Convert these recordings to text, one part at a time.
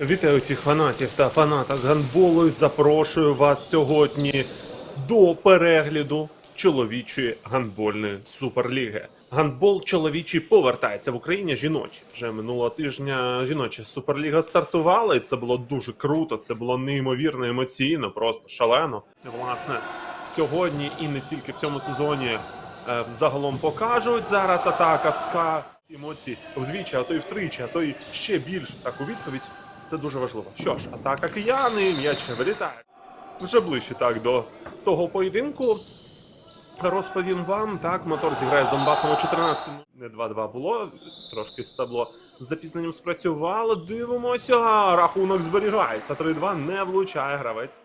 Вітаю всіх фанатів та фанаток гандболу і запрошую вас сьогодні до перегляду чоловічої гандбольної суперліги. Гандбол чоловічий повертається в Україні жіночий. Вже минулого тижня жіноча суперліга стартувала, і це було дуже круто. Це було неймовірно емоційно, просто шалено. Власне, сьогодні і не тільки в цьому сезоні е, загалом покажуть зараз атака СКА. Ці Емоції вдвічі, а то й втричі, а то й ще більше. Так у відповідь це дуже важливо. Що ж, атака кияни, м'яч вилітає. Вже ближче так до того поєдинку. Розповім вам, так, мотор зіграє з Донбасом о 14. Не 2-2 було, трошки стабло з запізненням спрацювало. Дивимося, рахунок зберігається. 3-2 не влучає гравець.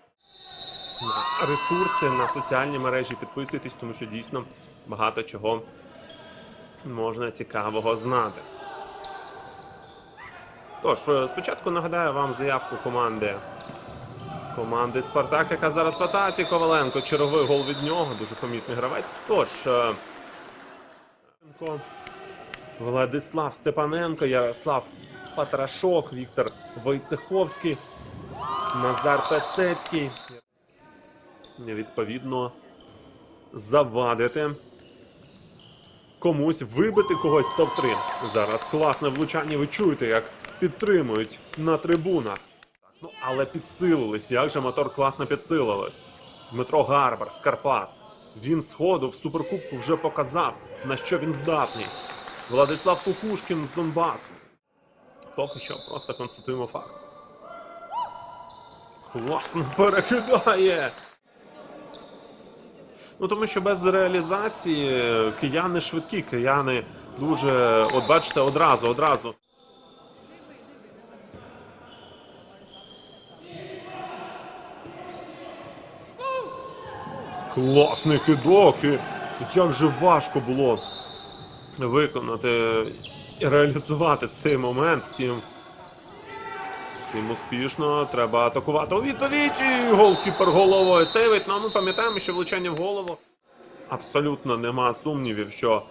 На ресурси на соціальні мережі підписуйтесь, тому що дійсно багато чого можна цікавого знати. Тож, е, спочатку нагадаю вам заявку команди. Команди Спартак, яка зараз в атаці. Коваленко, черговий гол від нього, дуже помітний гравець. Тож, е, Владислав Степаненко, Ярослав Патрашок, Віктор Войцеховський, Назар Песецький. Відповідно, завадити комусь вибити когось з топ-3. Зараз класне влучання. Ви чуєте, як підтримують на трибунах. Ну але підсилились. Як же мотор класно підсилилось? Дмитро Гарбар з Карпат. Він з в суперкубку вже показав, на що він здатний. Владислав Кукушкін з Донбасу. Поки що просто констатуємо факт. Класно перекидає. Ну тому що без реалізації кияни швидкі, кияни дуже, от бачите, одразу, одразу. Класний кидок. Як же важко було виконати і реалізувати цей момент. Втім, Втім, успішно треба атакувати. У відповідь голкіпер головою сейвить. Ну, ми пам'ятаємо, що влучання в голову. Абсолютно нема сумнівів, що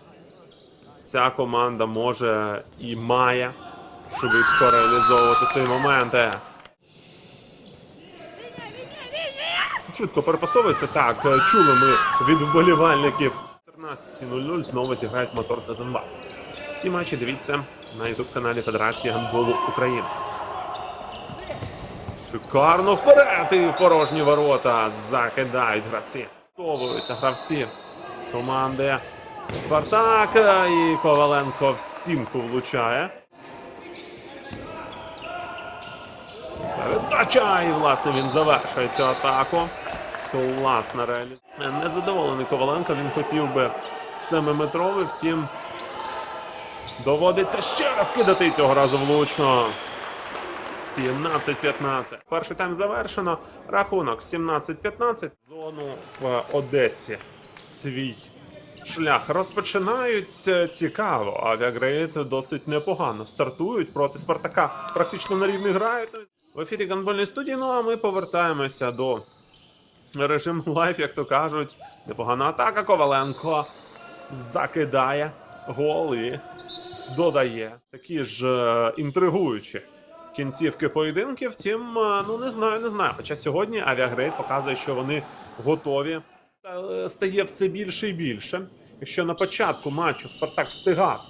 ця команда може і має швидко реалізовувати свої моменти. Швидко перепасовується. Так, е, чули ми від вболівальників. 14.00 знову зіграють мотор та Донбас. Всі матчі дивіться на youtube каналі Федерації гандболу України. Шикарно вперед і в порожні ворота закидають гравці. Готовуються гравці команди Спартак і Коваленко в стінку влучає. Передача! І власне він завершує цю атаку. Класна реалізація. Незадоволений Коваленко. Він хотів би семиметровий, втім. Доводиться ще раз кидати цього разу влучно. 17-15. Перший тайм завершено. Рахунок 17-15. Зону в Одесі. Свій шлях розпочинають цікаво. Авіагрейд досить непогано стартують проти Спартака. Практично на рівні грають. В ефірі гандбольної студії. Ну а ми повертаємося до режиму лайф, як то кажуть. Непогана атака. Коваленко закидає гол і додає. Такі ж е, інтригуючі кінцівки поєдинків. Втім, е, ну не знаю, не знаю. Хоча сьогодні авіагрейд показує, що вони готові. Е, стає все більше і більше. Якщо на початку матчу Спартак встигав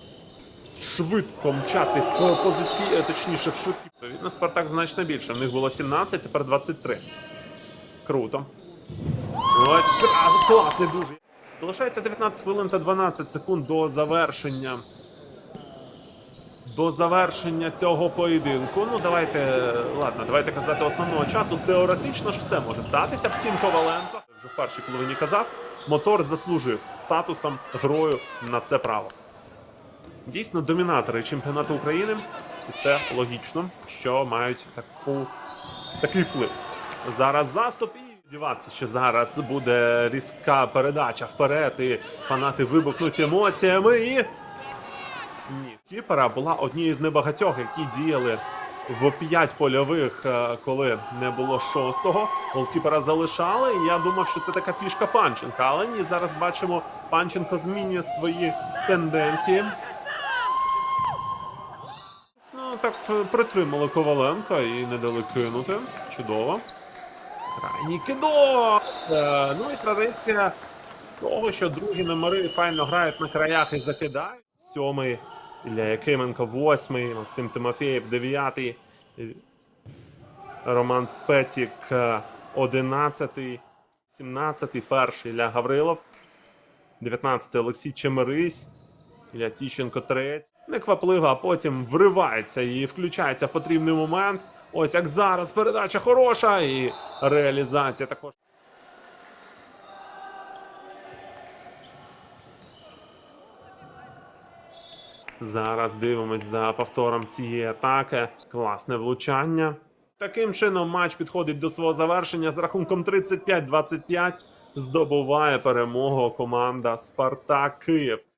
швидко мчати в позиції, точніше, в швидкі, відповідно, Спартак значно більше. В них було 17, тепер 23. Круто. Ось класний дуже. Залишається 19 хвилин та 12 секунд до завершення. До завершення цього поєдинку. Ну, давайте, ладно, давайте казати основного часу. Теоретично ж все може статися. Втім, Коваленко вже в першій половині казав. Мотор заслужив статусом герою на це право. Дійсно, домінатори чемпіонату України, і це логічно, що мають таку, такий вплив. Зараз заступ і сподіватися, що зараз буде різка передача вперед, і фанати вибухнуть емоціями. І ні, Кіпера була однією з небагатьох, які діяли в п'ять польових, е, коли не було шостого. Голкіпера залишали. І я думав, що це така фішка Панченка. Але ні, зараз бачимо, Панченко змінює свої тенденції. Ну, так е, притримали Коваленка і не дали кинути. Чудово. Крайній кидок! Е, ну і традиція того, що другі номери файно грають на краях і закидають. Сьомий Ілля Якименко, восьмий, Максим Тимофєєв, дев'ятий. Роман Петік, е, одинадцятий, сімнадцятий, перший Ілля Гаврилов. 19 Олексій Чемерись. Ілля Тіщенко третій. Неквапливо, а потім вривається і включається в потрібний момент. Ось як зараз передача хороша і реалізація також. Зараз дивимось за повтором цієї атаки. Класне влучання. Таким чином матч підходить до свого завершення з рахунком 35-25. Здобуває перемогу команда Спартак Київ.